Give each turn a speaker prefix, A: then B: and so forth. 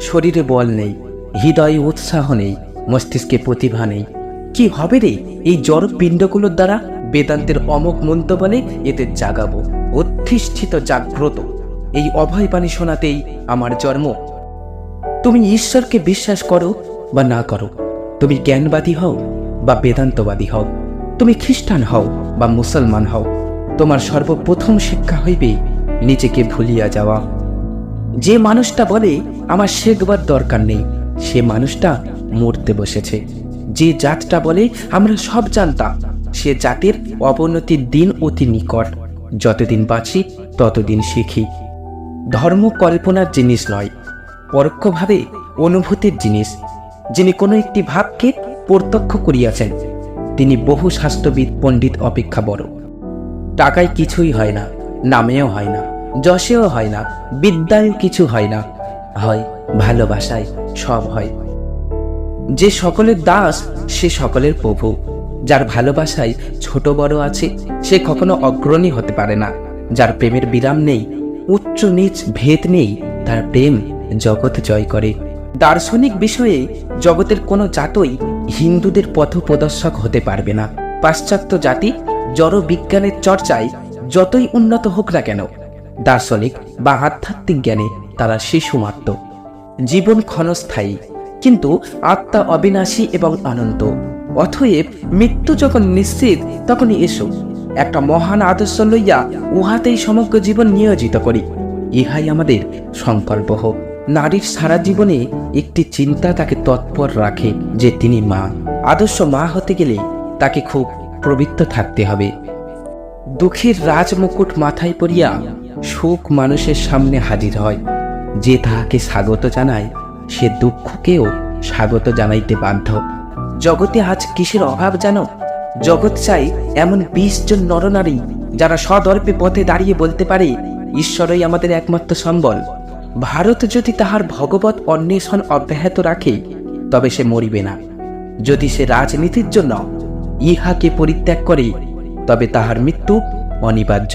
A: শরীরে বল নেই, হৃদয়ে উৎসাহ নেই, মস্তিষ্কে প্রতিভা নেই। কি হবে রে? এই জড় পিণ্ডগুলোর দ্বারা বেদান্তের অমক মন্ত্র বলে এতে জাগাবো, অধিষ্ঠিত জাগ্রত। এই অভয় বাণী শোনাতেই আমার জন্ম। তুমি ঈশ্বরকে বিশ্বাস করো বা না করো? তুমি জ্ঞানবাদী হও বা বেদান্তবাদী হও? তুমি খ্রিস্টান হও বা মুসলমান হও? তোমার সর্বপ্রথম শিক্ষা হইবে নিজেকে ভুলিয়া যাওয়া। যে মানুষটা বলে, আমার শেখবার দরকার নেই, সে মানুষটা মরতে বসেছে। যে জাতটা বলে, আমরা সব জানতাম, সে জাতির অবনতির দিন অতি নিকট। যতদিন বাঁচি, ততদিন শিখি। ধর্ম কল্পনার জিনিস নয়, পরোক্ষভাবে অনুভূতির জিনিস। যিনি কোনো একটি ভাবকে প্রত্যক্ষ করিয়াছেন, তিনি বহু স্বাস্থ্যবিদ পণ্ডিত অপেক্ষা বড়। টাকায় কিছুই হয় না, নামেও হয় না। যশেও হয় না বিদ্যায়ও কিছু হয় না, হয় ভালোবাসায়, সব হয়। যে সকলের দাস, সে সকলের প্রভু। যার ভালোবাসায় ছোট বড় আছে, সে কখনো অগ্রণী হতে পারে না। যার প্রেমের বিরাম নেই, উচ্চ নিচ ভেদ নেই, তার প্রেম জগৎ জয় করে। দার্শনিক বিষয়ে জগতের কোনো জাতই হিন্দুদের পথ প্রদর্শক হতে পারবে না। পাশ্চাত্য জাতি জড় বিজ্ঞানের চর্চায় যতই উন্নত হোক না কেন দার্শনিক বা আধ্যাত্মিক জ্ঞানে তারা শিশু মাত্র। জীবন ক্ষণস্থায়ী, কিন্তু আত্মা অবিনাশী এবং অনন্ত। অথয়েব মৃত্যু যখন নিশ্চিত, তখনই এসো। একটা মহান আদর্শ লইয়া উহাতেই সমগ্র জীবন নিয়োজিত করি। ইহাই আমাদের সংকল্প হোক। নারীর সারা জীবনে একটি চিন্তা তাকে তৎপর রাখে যে তিনি মা। আদর্শ মা হতে গেলে তাকে খুব পবিত্র থাকতে হবে। দুঃখের রাজমুকুট মাথায় পরিয়া সুখ মানুষের সামনে হাজির হয়। যে তাহাকে স্বাগত জানায়, সে দুঃখকেও স্বাগত জানাইতে বাধ্য। জগতে আজ কিসের অভাব জানো? জগৎ চাই এমন বিশ জন নরনারী যারা সদর্পে পথে দাঁড়িয়ে বলতে পারে, ঈশ্বরই আমাদের একমাত্র সম্বল। ভারত যদি তাহার ভগবত অন্বেষণ অব্যাহত রাখে, তবে সে মরিবে না। যদি সে রাজনীতির জন্য ইহাকে পরিত্যাগ করে তবে তাহার মৃত্যু অনিবার্য।